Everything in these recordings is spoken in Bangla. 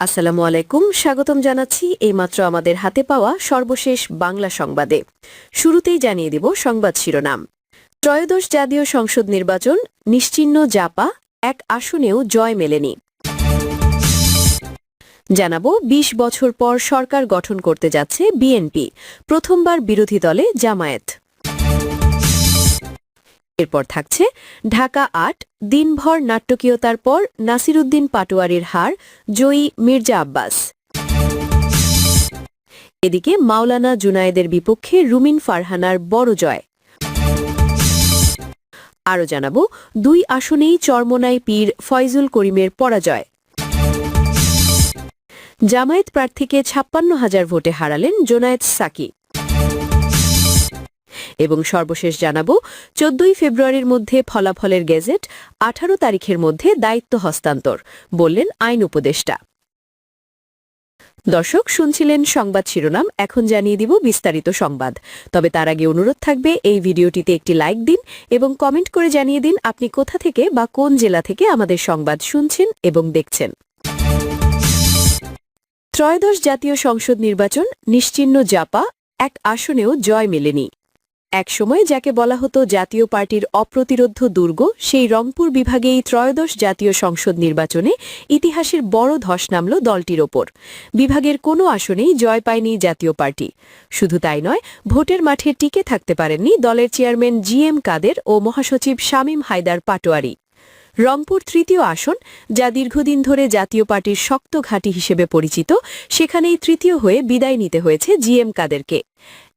আসসালামু আলাইকুম। স্বাগতম জানাচ্ছি এইমাত্র আমাদের হাতে পাওয়া সর্বশেষ বাংলা সংবাদে। শুরুতেই জানিয়ে দিব সংবাদ শিরোনাম। ত্রয়োদশ জাতীয় সংসদ নির্বাচন, নিশ্চিহ্ন জাপা, এক আসনেও জয় মেলেনি। জানাব ২০ বছর পর সরকার গঠন করতে যাচ্ছে বিএনপি, প্রথমবার বিরোধী দলে জামায়াত। এরপর থাকছে ঢাকা আট, দিনভর নাট্যকীয়তার পর নাসিরুদ্দিন পাটোয়ারির হার, জয়ী মির্জা আব্বাস। এদিকে মাওলানা জুনায়েদের বিপক্ষে রুমিন ফারহানার বড় জয়। আরও জানাব, দুই আসনেই চরমোনাই পীর ফয়জুল করিমের পরাজয়। জামায়াত প্রার্থীকে ছাপ্পান্ন হাজার ভোটে হারালেন জোনায়েদ সাকি। এবং সর্বশেষ জানাব, চোদ্দই ফেব্রুয়ারির মধ্যে ফলাফলের গেজেট আঠারো তারিখের মধ্যে দায়িত্ব হস্তান্তর, বললেন আইন উপদেষ্টা। দর্শক, শুনছিলেন সংবাদ শিরোনাম, এখন জানিয়ে দিব বিস্তারিত সংবাদ। তবে তার আগে অনুরোধ থাকবে, এই ভিডিওটিতে একটি লাইক দিন এবং কমেন্ট করে জানিয়ে দিন আপনি কোথা থেকে বা কোন জেলা থেকে আমাদের সংবাদ শুনছেন এবং দেখছেন। ত্রয়োদশ জাতীয় সংসদ নির্বাচন নিশ্চিহ্ন জাপা, এক আসনেও জয় মেলেনি। একসময় যাকে বলা হতো জাতীয় পার্টির অপ্রতিরোধ্য দুর্গ, সেই রংপুর বিভাগেই ত্রয়োদশ জাতীয় সংসদ নির্বাচনে ইতিহাসের বড় ধস নামল দলটির ওপর। বিভাগের কোনো আসনেই জয় পায়নি জাতীয় পার্টি। শুধু তাই নয়, ভোটের মাঠে টিকে থাকতে পারেননি দলের চেয়ারম্যান জি এম কাদের ও মহাসচিব শামীম হায়দার পাটোয়ারি। রংপুর তৃতীয় আসন, যা দীর্ঘদিন ধরে জাতীয় পার্টির শক্ত ঘাঁটি হিসেবে পরিচিত, সেখানেই তৃতীয় হয়ে বিদায় নিতে হয়েছে জিএম কাদেরকে।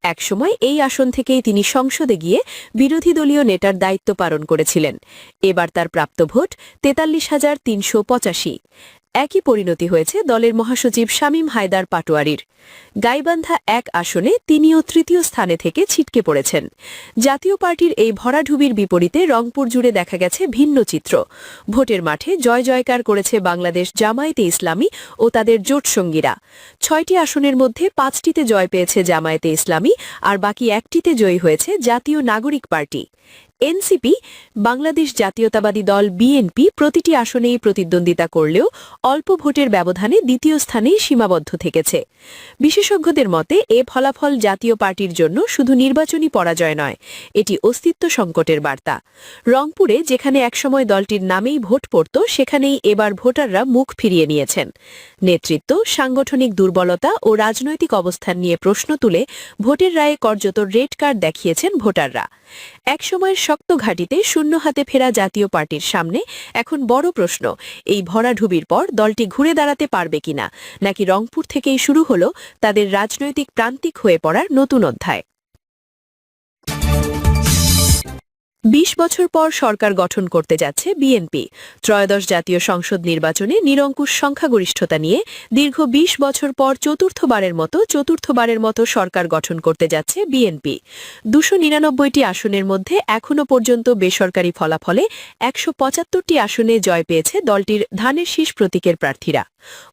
একসময় এই আসন থেকেই তিনি সংসদে গিয়ে বিরোধী দলীয় নেতার দায়িত্ব পালন করেছিলেন। এবার তার প্রাপ্ত ভোট তেতাল্লিশ হাজার তিনশো পঁচাশি। একই পরিণতি হয়েছে দলের মহাসচিব শামীম হায়দার পাটোয়ারির। গাইবান্ধা এক আসনে তিনিও তৃতীয় স্থানে থেকে ছিটকে পড়েছেন। জাতীয় পার্টির এই ভরাঢুবির বিপরীতে রংপুর জুড়ে দেখা গেছে ভিন্ন চিত্র। ভোটের মাঠে জয় জয়কার করেছে বাংলাদেশ জামায়াতে ইসলামী ও তাদের জোটসঙ্গীরা ছয়টি আসনের মধ্যে পাঁচটিতে জয় পেয়েছে জামায়াতে ইসলামী আর বাকি একটিতে জয়ী হয়েছে জাতীয় নাগরিক পার্টি। এনসিপি, বাংলাদেশ জাতীয়তাবাদী দল বিএনপি প্রতিটি আসনেই প্রতিদ্বন্দ্বিতা করলেও অল্প ভোটের ব্যবধানে দ্বিতীয় স্থানেই সীমাবদ্ধ থেকেছে। বিশেষজ্ঞদের মতে, এ ফলাফল জাতীয় পার্টির জন্য শুধু নির্বাচনী পরাজয় নয়, এটি অস্তিত্ব সংকটের বার্তা। রংপুরে, যেখানে একসময় দলটির নামেই ভোট পড়ত, সেখানেই এবার ভোটাররা মুখ ফিরিয়ে নিয়েছেন। নেতৃত্ব, সাংগঠনিক দুর্বলতা ও রাজনৈতিক অবস্থান নিয়ে প্রশ্ন তুলে ভোটের রায়ে কার্যত রেড কার্ড দেখিয়েছেন ভোটাররা। একসময়ের শক্ত ঘাটিতে শূন্য হাতে ফেরা জাতীয় পার্টির সামনে এখন বড় প্রশ্ন, এই ভরাঢুবির পর দলটি ঘুরে দাঁড়াতে পারবে কিনা? নাকি রংপুর থেকেই শুরু হলো তাদের রাজনৈতিক প্রান্তিক হয়ে পড়ার নতুন অধ্যায়? বিশ বছর পর সরকার গঠন করতে যাচ্ছে বিএনপি। ত্রয়োদশ জাতীয় সংসদ নির্বাচনে নিরঙ্কুশ সংখ্যাগরিষ্ঠতা নিয়ে দীর্ঘ ২০ বছর পর চতুর্থবারের মতো চতুর্থবারের মতো সরকার গঠন করতে যাচ্ছে বিএনপি। দুশো নিরানব্বইটি আসনের মধ্যে এখনও পর্যন্ত বেসরকারি ফলাফলে একশো পঁচাত্তরটি আসনে জয় পেয়েছে দলটির ধানের শীষ প্রতীকের প্রার্থীরা।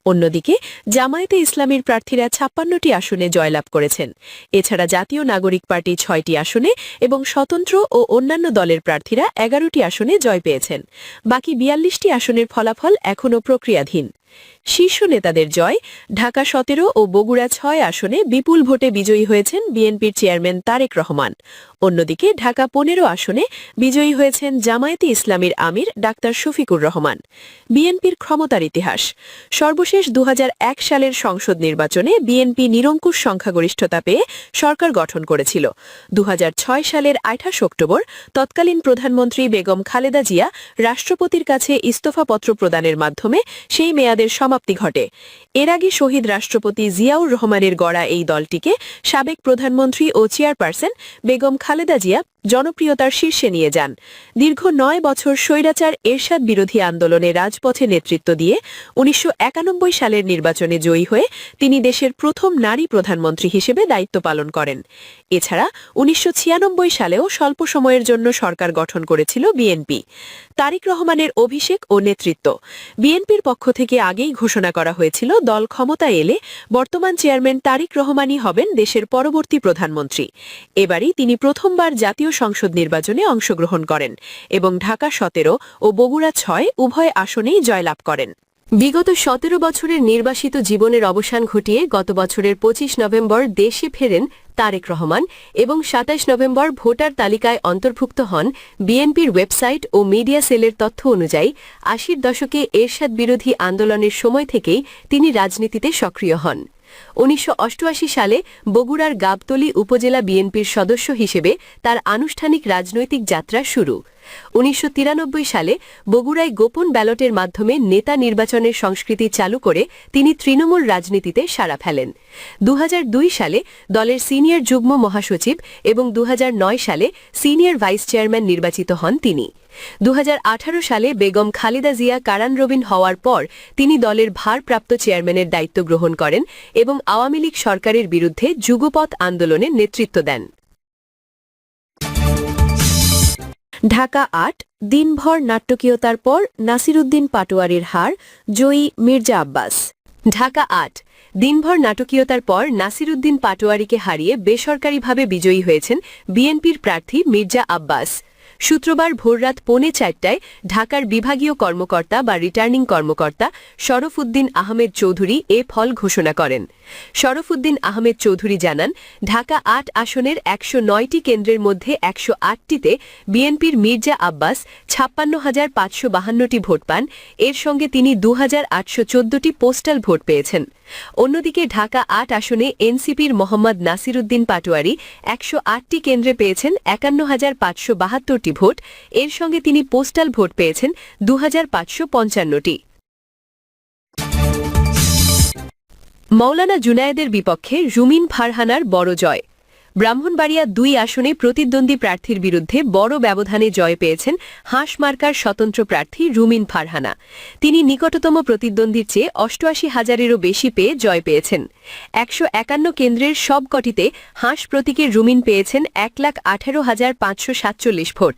অন্যদিকে, জামায়াতে ইসলামীর প্রার্থীরা ছাপ্পান্নটি আসনে জয়লাভ করেছেন। এছাড়া জাতীয় নাগরিক পার্টি ছয়টি আসনে এবং স্বতন্ত্র ও অন্যান্য দলের প্রার্থীরা এগারোটি আসনে জয় পেয়েছেন। বাকি বিয়াল্লিশটি আসনের ফলাফল এখনও প্রক্রিয়াধীন। শীর্ষ নেতাদের জয়, ঢাকা সতেরো ও বগুড়া ছয় আসনে বিপুল ভোটে বিজয়ী হয়েছেন বিএনপির চেয়ারম্যান তারেক রহমান। অন্যদিকে ঢাকা পনেরো আসনে বিজয়ী হয়েছেন জামায়াতে ইসলামীর আমির ডাক্তার শফিকুর রহমান। বিএনপির ক্ষমতার ইতিহাস। সর্বশেষ দু হাজার এক সালের সংসদ নির্বাচনে বিএনপি নিরঙ্কুশ সংখ্যাগরিষ্ঠতা পেয়ে সরকার গঠন করেছিল। দু হাজার ছয় সালের আঠাশ অক্টোবর তৎকালীন প্রধানমন্ত্রী বেগম খালেদা জিয়া রাষ্ট্রপতির কাছে ইস্তফাপত্র প্রদানের মাধ্যমে সেই মেয়াদের সমাপ্তি ঘটে। এর আগে শহীদ রাষ্ট্রপতি জিয়াউর রহমানের গড়া এই দলটিকে সাবেক প্রধানমন্ত্রী ও চেয়ারপারসন বেগম খালেদা জিয়া জনপ্রিয়তার শীর্ষে নিয়ে যান। দীর্ঘ নয় বছর স্বৈরাচার এরশাদ বিরোধী আন্দোলনে রাজপথে নেতৃত্ব দিয়ে উনিশশো একানব্বই সালের নির্বাচনে জয়ী হয়ে তিনি দেশের প্রথম নারী প্রধানমন্ত্রী হিসেবে দায়িত্ব পালন করেন। এছাড়া উনিশশো ছিয়ানব্বই সালেও স্বল্প সময়ের জন্য সরকার গঠন করেছিল বিএনপি। তারিক রহমানের অভিষেক ও নেতৃত্ব। বিএনপির পক্ষ থেকে আগেই ঘোষণা করা হয়েছিল, দল ক্ষমতায় এলে বর্তমান চেয়ারম্যান তারিক রহমানই হবেন দেশের পরবর্তী প্রধানমন্ত্রী। এবারই তিনি প্রথমবার জাতীয় সংসদ নির্বাচনে অংশগ্রহণ করেন এবং ঢাকা সতেরো ও বগুড়া ছয় উভয় আসনেই জয়লাভ করেন। বিগত সতেরো বছরের নির্বাসিত জীবনের অবসান ঘটিয়ে গত বছরের পঁচিশ নভেম্বর দেশে ফেরেন তারেক রহমান এবং সাতাশ নভেম্বর ভোটার তালিকায় অন্তর্ভুক্ত হন বিএনপির ওয়েবসাইট ও মিডিয়া সেলের তথ্য অনুযায়ী আশির দশকে এরশাদ বিরোধী আন্দোলনের সময় থেকেই তিনি রাজনীতিতে সক্রিয় হন। উনিশশো অষ্টআশি সালে বগুড়ার গাবতলী উপজেলা বিএনপির সদস্য হিসেবে তার আনুষ্ঠানিক রাজনৈতিক যাত্রা শুরু। উনিশশো তিরানব্বই সালে বগুড়ায় গোপন ব্যালটের মাধ্যমে নেতা নির্বাচনের সংস্কৃতি চালু করে তিনি তৃণমূল রাজনীতিতে সাড়া ফেলেন। দু হাজার দুই সালে দলের সিনিয়র যুগ্ম মহাসচিব এবং দু হাজার নয় সালে সিনিয়র ভাইস চেয়ারম্যান নির্বাচিত হন তিনি। দু হাজার আঠারো সালে বেগম খালেদা জিয়া কারান রবিন হওয়ার পর তিনি দলের ভারপ্রাপ্ত চেয়ারম্যানের দায়িত্ব গ্রহণ করেন এবং আওয়ামী লীগ সরকারের বিরুদ্ধে যুগপৎ আন্দোলনে নেতৃত্ব দেন। ঢাকা আট, দিনভর নাট্যকীয়তার পর নাসিরুদ্দিন পাটোয়ারির হার, জয়ী মির্জা আব্বাস। ঢাকা আট, দিনভর নাটকীয়তার পর নাসিরুদ্দিন পাটোয়ারিকে হারিয়ে বেসরকারিভাবে বিজয়ী হয়েছেন বিএনপির প্রার্থী মির্জা আব্বাস। শুক্রবার ভোররাত পৌনে চারটায় ঢাকার বিভাগীয় কর্মকর্তা বা রিটার্নিং কর্মকর্তা শরফুদ্দিন আহমেদ চৌধুরী এ ফল ঘোষণা করেন। শরফুদ্দিন আহমেদ চৌধুরী জানান, ঢাকা আট আসনের একশো নয়টি কেন্দ্রের মধ্যে একশো আটটিতে বিএনপির মির্জা আব্বাস ছাপ্পান্ন হাজার পাঁচশো বাহান্নটি ভোট পান। এর সঙ্গে তিনি দু হাজার আটশো চোদ্দটি পোস্টাল ভোট পেয়েছেন। অন্যদিকে ঢাকা আট আসনে এনসিপির মোহাম্মদ নাসিরুদ্দিন পাটোয়ারি একশো আটটি কেন্দ্রে পেয়েছেন একান্ন হাজার পাঁচশো বাহাত্তরটি ভোট, এর সঙ্গে তিনি পোস্টাল ভোট পেয়েছেন দু হাজার পাঁচশো পঞ্চান্নটি। মৌলানা জুনায়েদের বিপক্ষে রুমিন ফারহানার বড় জয়। ব্রাহ্মণবাড়িয়া দুই আসনে প্রতিদ্বন্দ্বী প্রার্থীর বিরুদ্ধে বড় ব্যবধানে জয় পেয়েছেন হাঁস মার্কার স্বতন্ত্র প্রার্থী রুমিন ফারহানা। তিনি নিকটতম প্রতিদ্বন্দ্বীর চেয়ে অষ্টআশি হাজারেরও বেশি পেয়ে জয় পেয়েছেন। একশো একান্ন কেন্দ্রের সবকটিতে হাঁস প্রতীকের রুমিন পেয়েছেন এক লাখ আঠারো হাজার পাঁচশো সাতচল্লিশ ভোট।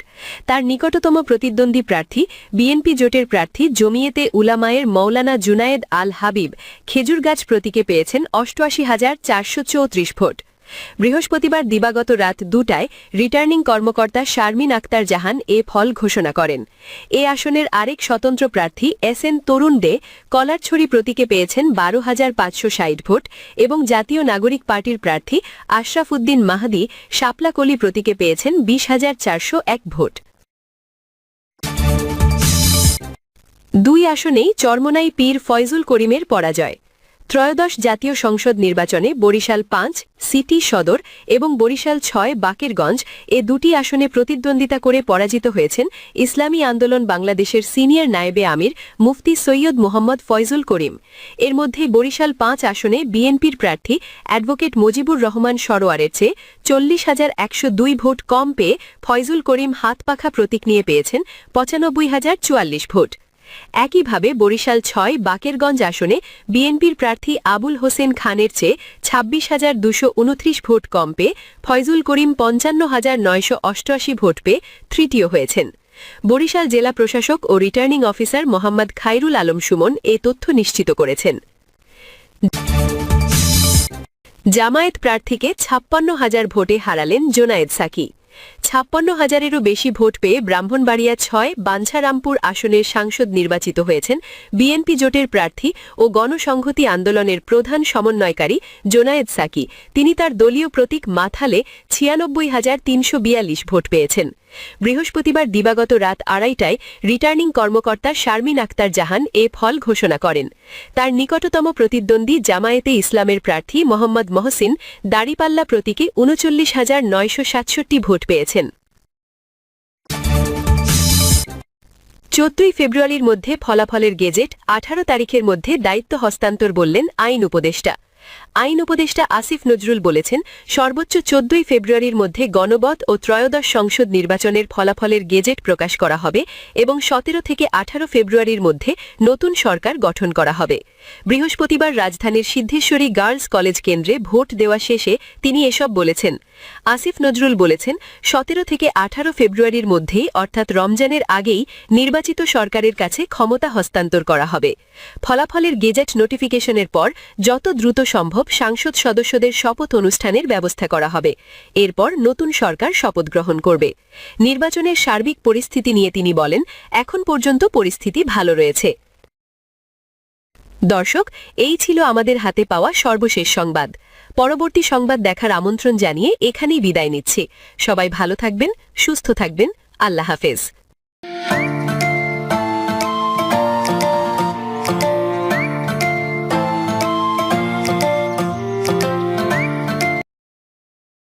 তার নিকটতম প্রতিদ্বন্দ্বী প্রার্থী বিএনপি জোটের প্রার্থী জমিয়েতে উলামায়ের মৌলানা জুনায়েদ আল হাবিব খেজুরগাছ প্রতীকে পেয়েছেন অষ্টআশি হাজার চারশো চৌত্রিশ ভোট। বৃহস্পতিবার দিবাগত রাত দুটায় রিটার্নিং কর্মকর্তা শারমিন আক্তার জাহান এ ফল ঘোষণা করেন। এ আসনের আরেক স্বতন্ত্র প্রার্থী এস এন তরুণ দে কলারছড়ি প্রতীকে পেয়েছেন বারো হাজার পাঁচশো ষাট ভোট এবং জাতীয় নাগরিক পার্টির প্রার্থী আশরাফ উদ্দিন মাহাদি শাপলাকলি প্রতীকে পেয়েছেন বিশ হাজার চারশো এক ভোট। দুই আসনেই চরমনাই পীর ফয়জুল করিমের পরাজয়। ত্রয়োদশ জাতীয় সংসদ নির্বাচনে বরিশাল পাঁচ, সিটি সদর এবং বরিশাল ছয়, বাকেরগঞ্জ এ দুটি আসনে প্রতিদ্বন্দ্বিতা করে পরাজিত হয়েছেন ইসলামী আন্দোলন বাংলাদেশের সিনিয়র নায়েবে আমির মুফতি সৈয়দ মোহাম্মদ ফয়জুল করিম। এর মধ্যে বরিশাল পাঁচ আসনে বিএনপির প্রার্থী অ্যাডভোকেট মুজিবুর রহমান সরোয়ারের চেয়ে চল্লিশ হাজার একশো দুই ভোট কম পেয়ে ফয়জুল করিম হাতপাখা প্রতীক নিয়ে পেয়েছেন পঁচানব্বই হাজার চুয়াল্লিশ ভোট। একইভাবে বরিশাল ছয়, বাকেরগঞ্জ আসনে বিএনপির প্রার্থী আবুল হোসেন খানের চেয়ে ছাব্বিশ হাজার দুশো ভোট কম পেয়ে ফয়জুল করিম পঞ্চান্ন হাজার নয়শো অষ্টআশি ভোট পেয়ে তৃতীয় হয়েছেন। বরিশাল জেলা প্রশাসক ও রিটার্নিং অফিসার মোহাম্মদ খাইরুল আলম সুমন এ তথ্য নিশ্চিত করেছেন। জামায়াত প্রার্থীকে ছাপ্পান্ন হাজার ভোটে হারালেন জোনায়েদ সাকি। ছাপ্পান্ন হাজারেরও বেশি ভোট পেয়ে ব্রাহ্মণবাড়িয়া ছয়, বাঞ্ছারামপুর আসনের সাংসদ নির্বাচিত হয়েছেন বিএনপি জোটের প্রার্থী ও গণসংহতি আন্দোলনের প্রধান সমন্বয়কারী জোনায়েদ সাকি। তিনি তার দলীয় প্রতীক মাথালে ছিয়ানব্বই হাজার তিনশো ভোট পেয়েছেন। বৃহস্পতিবার দিবাগত রাত আড়াইটায় রিটার্নিং কর্মকর্তা শারমিন আক্তার জাহান এ ফল ঘোষণা করেন। তার নিকটতম প্রতিদ্বন্দ্বী জামায়েতে ইসলামের প্রার্থী মোহাম্মদ মহসিন দাড়িপাল্লা প্রতীকে উনচল্লিশ হাজার নয়শো ভোট পেয়েছেন। চোদ্দই ফেব্রুয়ারির মধ্যে ফলাফলের গেজেট আঠারো তারিখের মধ্যে দায়িত্ব হস্তান্তর বললেন আইন উপদেষ্টা। আইন উপদেষ্টা আসিফ নজরুল বলেছেন, সর্বোচ্চ চোদ্দই ফেব্রুয়ারির মধ্যে গণবত ও ত্রয়োদশ সংসদ নির্বাচনের ফলাফলের গেজেট প্রকাশ করা হবে এবং সতেরো থেকে আঠারো ফেব্রুয়ারির মধ্যে নতুন সরকার গঠন করা হবে। বৃহস্পতিবার রাজধানীর সিদ্ধেশ্বরী গার্লস কলেজ কেন্দ্রে ভোট দেওয়া শেষে তিনি এসব বলেছেন। আসিফ নজরুল বলেছেন, সতেরো থেকে আঠারো ফেব্রুয়ারির মধ্যেই অর্থাৎ রমজানের আগেই নির্বাচিত সরকারের কাছে ক্ষমতা হস্তান্তর করা হবে। ফলাফলের গেজেট নোটিফিকেশনের পর যত দ্রুত সম্ভব সাংসদ সদস্যদের শপথ অনুষ্ঠানের ব্যবস্থা করা হবে। এরপর নতুন সরকার শপথ গ্রহণ করবে। নির্বাচনের সার্বিক পরিস্থিতি নিয়ে তিনি বলেন, এখন পর্যন্ত পরিস্থিতি ভালো রয়েছে। দর্শক, এই ছিল আমাদের হাতে পাওয়া সর্বশেষ সংবাদ। পরবর্তী সংবাদ দেখার আমন্ত্রণ জানিয়ে এখানেই বিদায় নিচ্ছি। সবাই ভালো থাকবেন, সুস্থ থাকবেন। আল্লাহ হাফেজ।